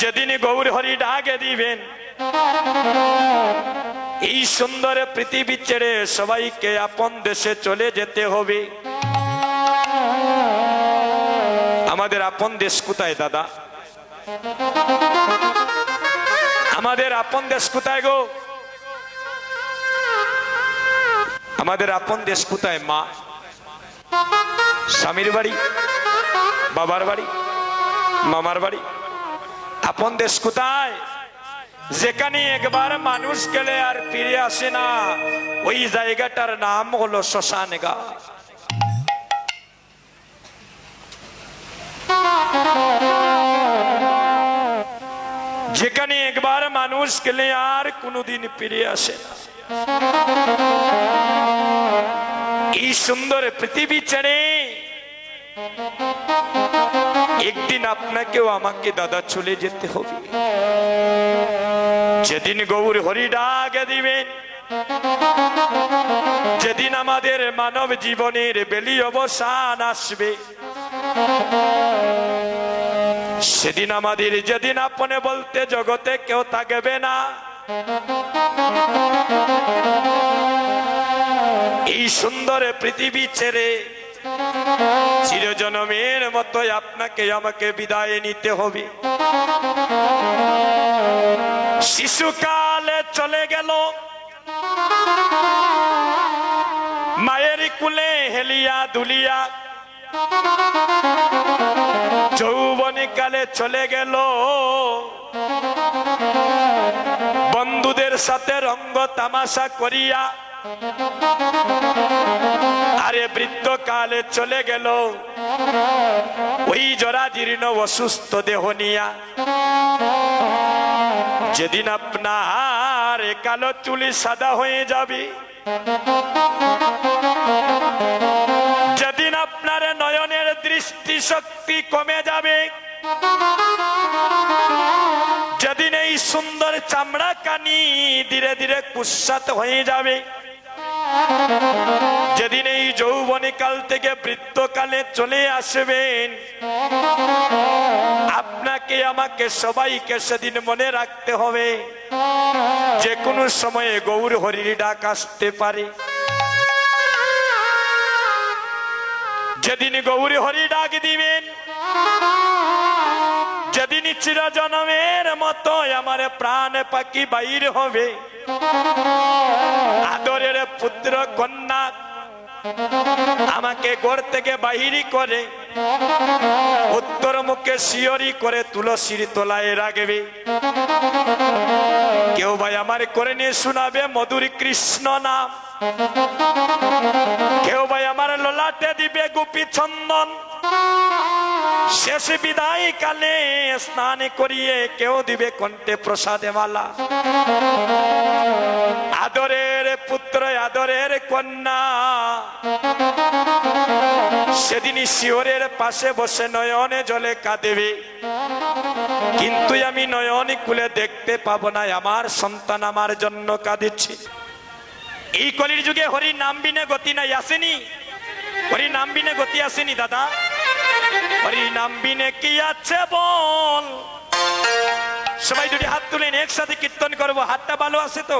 যেদিন গৌর হরি ডাকে দিবেন, এই সুন্দর পৃথিবী ছেড়ে সবাইকে আপন দেশে চলে যেতে হবে। আমাদের আপন দেশ কোথায়, দাদা? আমাদের আপন দেশ কোথায় গো? আমাদের আপন দেশ কোথায়, মা? স্বামীর বাড়ি, বাবার বাড়ি, মামার বাড়ি? আপন দেশ কোথায়? যেখানে একবার মানুষ গেলে আর ফিরে আসে না। ওই জায়গাটার নাম হলো শ্মশান যেখানে একবার মানুষ গেলে আর কোনোদিন ফিরে আসে না। এই সুন্দর পৃথিবী ছেড়ে একদিন আপনাকেও আমাকে দাদা চলে যেতে হবে। যেদিন গৌর হরি ডাকে দিবেন, যেদিন আমাদের মানব জীবনের বেলি অবসান আসবে, সেদিন আমাদের, যেদিন আপনে বলতে জগতে কেউ থাকবে না, এই সুন্দর পৃথিবী ছেড়ে চিরজনমের মতো আপনাকে, আমাকে বিদায় নিতে হবে। শিশুকালে চলে গেল। মায়ের কুলে হেলিয়া দুলিয়া। যৌবনী কালে চলে গেল। বন্ধুদের সাথে রঙ্গ তামাশা করিয়া। আরে বৃদ্ধ কালে চলে গেল। ওই জরা জীর্ণ অসুস্থ দেহ নিয়া। যেদিন আপনার কালো চুলি সাদা হয়ে যাবে। যেদিন আপনার নয়নের দৃষ্টি শক্তি কমে যাবে সুন্দর চামড়া কানি ধীরে ধীরে কুৎসাত হয়ে যাবে। যেদিন এই যৌবনী কাল থেকে বৃদ্ধকালে চলে আসবেন, আপনাকে, আমাকে, সবাইকে সেদিন মনে রাখতে হবে যে কোনো সময়ে গৌর হরির ডাক আসতে পারে। যেদিন গৌরী হরি ডাক দিবেন যেদিন চিরজনমের মতো আমার প্রাণ পাখি বাইর হবে, আদরের পুত্র কন্যা আমাকে গড় থেকে বাহিরি করে, উত্তর মুখে শিয়রি করে তুলসীর তোলায় রাখবে। কেউ ভাই আমার করে নিয়ে শোনাবে মধুর কৃষ্ণ নাম। কেউ ভাই আমার লোলাটে দিবে গুপি চন্দন। শেষ বিদায় কালে স্নান করিয়ে কেউ দিবে কণ্ঠে প্রসাদে মালা। আদরের পুত্র, আদরের কন্যা সেদিন শিওরের পাশে বসে নয়নে জলে কাঁদেবে। কিন্তু আমি নয়ন কুলে দেখতে পাবো না, আমার সন্তান আমার জন্য কাঁদিচ্ছে। এই কলির যুগে হরি নাম বিনে গতি নাই, আসেনি? হরি নাম বিনে গতি আসেনি, দাদা? হরি নাম বিনে কি আছে বল? সবাই দুটি হাত তুলেন, একসাথে কীর্তন করব। হাতটা ভালো আছে তো?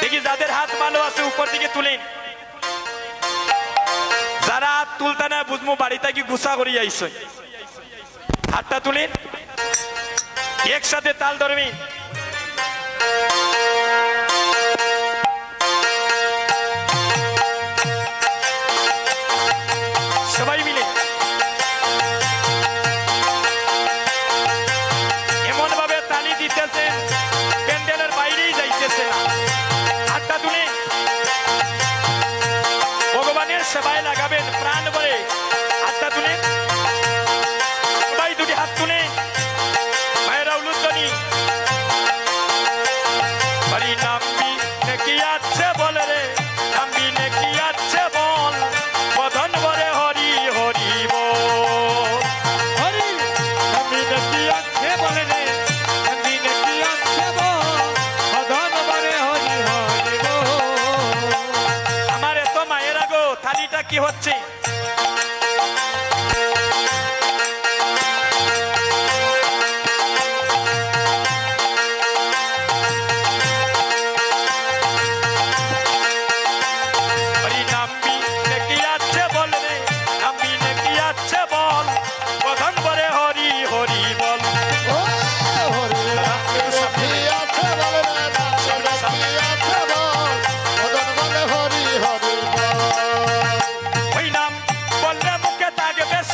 দেখি যাদের হাত ভালো আছে, উপর দিকে তুলেন। যারা হাত তুলতে না বুঝব, বাড়িতে কি গুসা করি আইস হাতটা তুলেন। একসাথে তাল ধরবি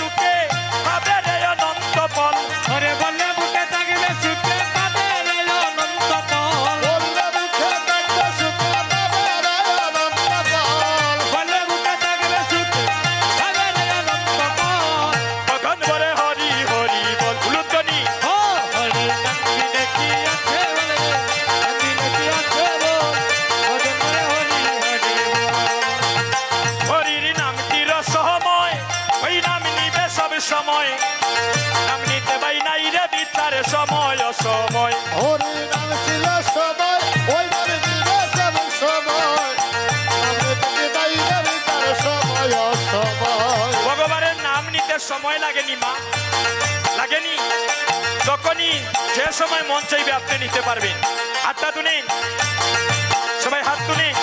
Okay. সময় সময় হরি নাম ছিল সময় ওই নাম দিবে সব সময়। নামে থেকে বাইরে তার সময় অসময়। ভগবানের নাম নিতে সময় লাগেনি মা। লাগেনি। যখনই যে সময় মন চাইবে আপনি নিতে পারবেন। হাতটা তুলে সবাই হাত তুলে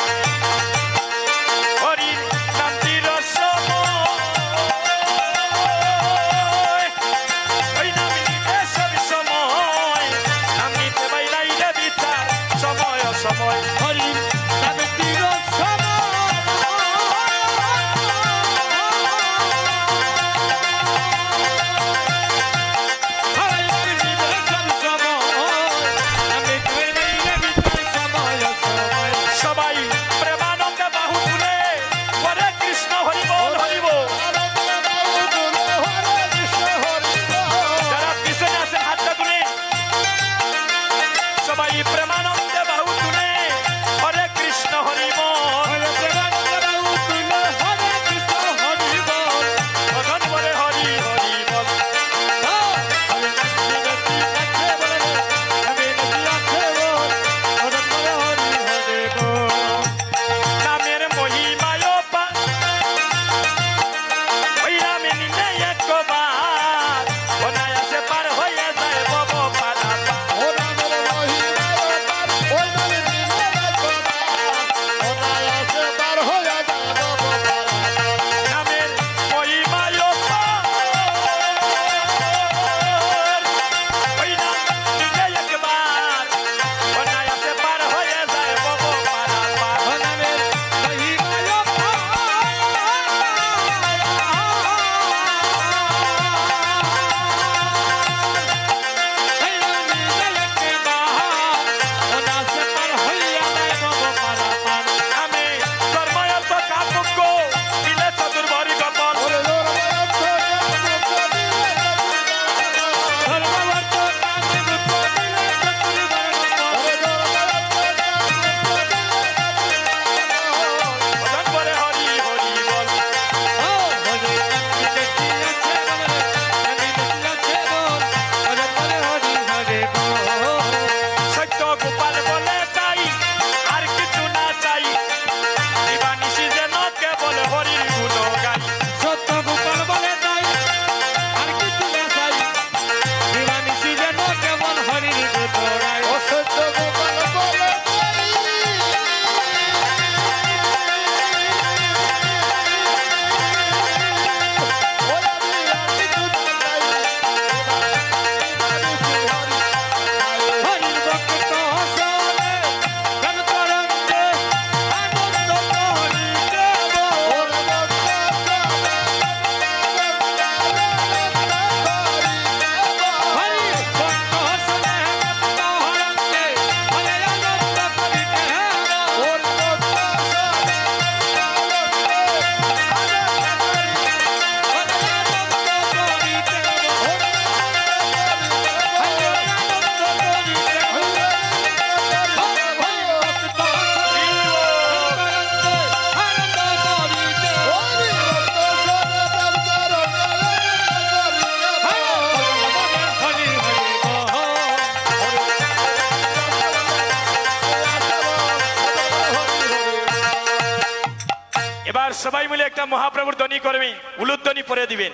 সবাই মিলে একটা মহাপ্রভুর ধ্বনি করবেন উলুধ্বনি পরে দিবেন।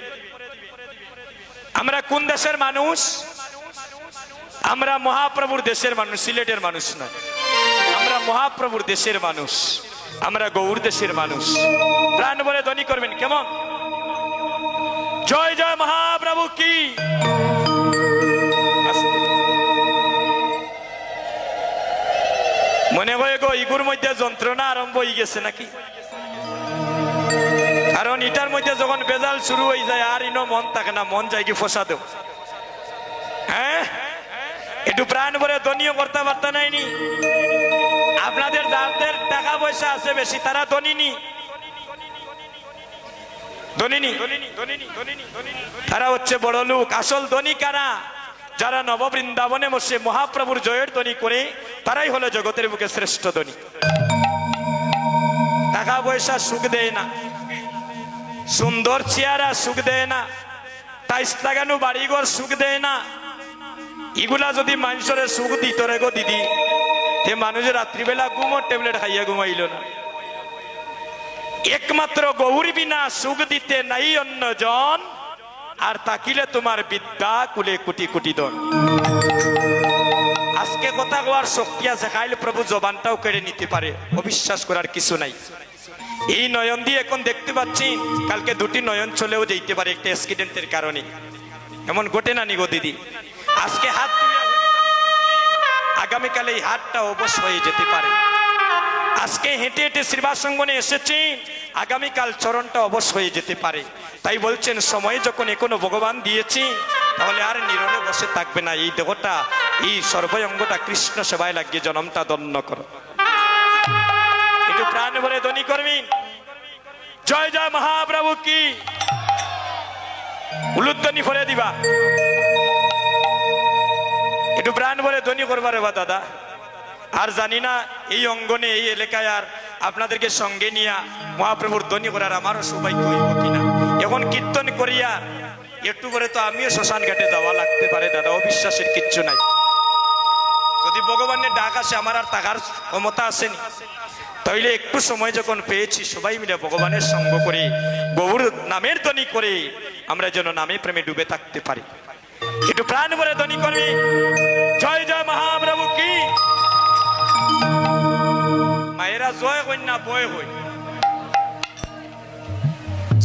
আমরা কোন দেশের মানুষ? আমরা মহাপ্রভুর দেশের মানুষ, সিলেটের মানুষ নয়। আমরা মহাপ্রভুর দেশের মানুষ, আমরা গৌর দেশের মানুষ। প্রাণ বলে ধ্বনি করবেন, কেমন? জয় জয় মহাপ্রভু কি? মনে হয় গো, ইগুর মধ্যে যন্ত্রণা আরম্ভ হয়ে গেছে নাকি? কারণ ইটার মধ্যে যখন বেজাল শুরু হয়ে যায়, আর ইনো মন থাকে না, মন যায় কি ফসা দেও হ্যাঁ? একটু প্রাণ ভরে ধনীয় করতে পারতে নাইনি। আপনাদের যাদের টাকা পয়সা আছে বেশি, তারা ধনী নি ধনী তারা হচ্ছে বড় লোক। আসল ধনী কারা? যারা নববৃন্দাবনে বসে মহাপ্রভুর জয়ের ধ্বনি করে, তারাই হলো জগতের বুকে শ্রেষ্ঠ ধ্বনি টাকা পয়সা সুখ দেয় না। সুন্দর চেয়ারা সুখ দেয় না। টাইস লাগানো, বাড়িঘর সুখ দেয় না। এগুলা যদি মানুষের সুখ দিত রে গো দিদি। তে মানুষের রাত্রিবেলা ঘুমোর ট্যাবলেট খাইয়া ঘুমাইল না। একমাত্র গৌরী বিনা সুখ দিতে নাই অন্যজন আর তাকিলে তোমার বিদ্যা কুলে কুটি কুটি দন। আজকে কথা কোয়ার শক্তি আছে খাইলে প্রভু জবানটাও কেড়ে নিতে পারে। অবিশ্বাস করার কিছু নাই। এই নয়ন দিয়ে এখন দেখতে পাচ্ছি কালকে দুটি নয়ন চলেও যেতে পারে একটা অ্যাক্সিডেন্টের কারণে। এমন ঘটে না নি গো দিদি? আজকে হাত আগামীকালে এই হাতটা অবশ হয়ে যেতে পারে। আজকে হেঁটে হেঁটে শ্রীবাসঙ্গনে এসেছি, আগামীকাল চরণটা অবশ হয়ে যেতে পারে। তাই বলছেন, সময় যখন এখনও ভগবান দিয়েছি, তাহলে আর নীরবে বসে থাকবে না। এই দেহটা, এই সর্বঙ্গটা কৃষ্ণ সেবায় লাগিয়ে জনমটা দন্য করো। প্রাণ ভরে ধ্বনি করবি জয় জয় মহাপ্রভু কি? উলুধ্বনি ভরে দিবা। একটু প্রাণ ভরে ধ্বনি করবার বা দাদা। আর জানি না এই অঙ্গনে, এই এলাকায় আর আপনাদেরকে সঙ্গে নিয়ে মহাপ্রভুর ধ্বনি করার আমারও সৌভাগ্য হইব কিনা। এখন কীর্তন করিয়া একটু করে তো আমিও শ্মশান ঘাটে যাওয়া লাগতে পারে দাদা, অবিশ্বাসের কিচ্ছু নাই। যদি ভগবানের ডাক আসে, আমার আর টাকার ক্ষমতা আসেনি। তাইলে একটু সময় যখন পেয়েছি, সবাই মিলে ভগবানের সঙ্গ করে, গৌর নামের ধ্বনি করে, আমরা যেন নামে প্রেমে ডুবে থাকতে পারি। একটু প্রাণ ভরে ধ্বনি করবি জয় জয় মহাপ্রভু কি? মায়েরা, জয় কন্যা, বয় হই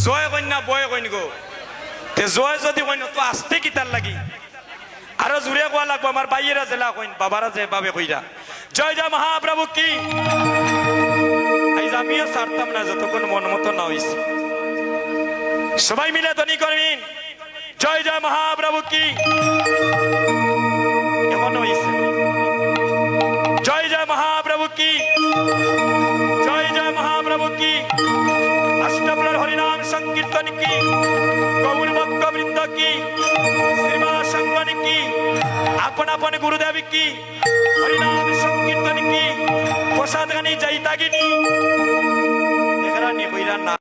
জয় কন্যা, বয় কইন গো। তে জয় যদি কইন তো আসতে কি তার লাগি? আরও জুড়ে কোয়া লাগবো, আমার বাইয়েরা জেলা কইন বাবারা যে বাবে কইরা জয় জয় মহাপ্রভু কি? আমিও ছাড়তাম না, যতক্ষণ মন মতো না হইছে। সবাই মিলে ধ্বনি করবেন জয় জয় মহাপ্রভু কি। এমন হইছে। জয় জয় মহাপ্রভু কি। জয় জয় মহাপ্রভু কি। অষ্টপ্রহর হরিনাম সংকীর্তন কি। গৌর ভক্ত বৃন্দ কি। শ্রীমা সঙ্গন কি। আপন আপন গুরুদেব কি। हरिनाम संकीर्तन की प्रसाद गानी जाइता की नहीं देख रहा नहीं कोई ना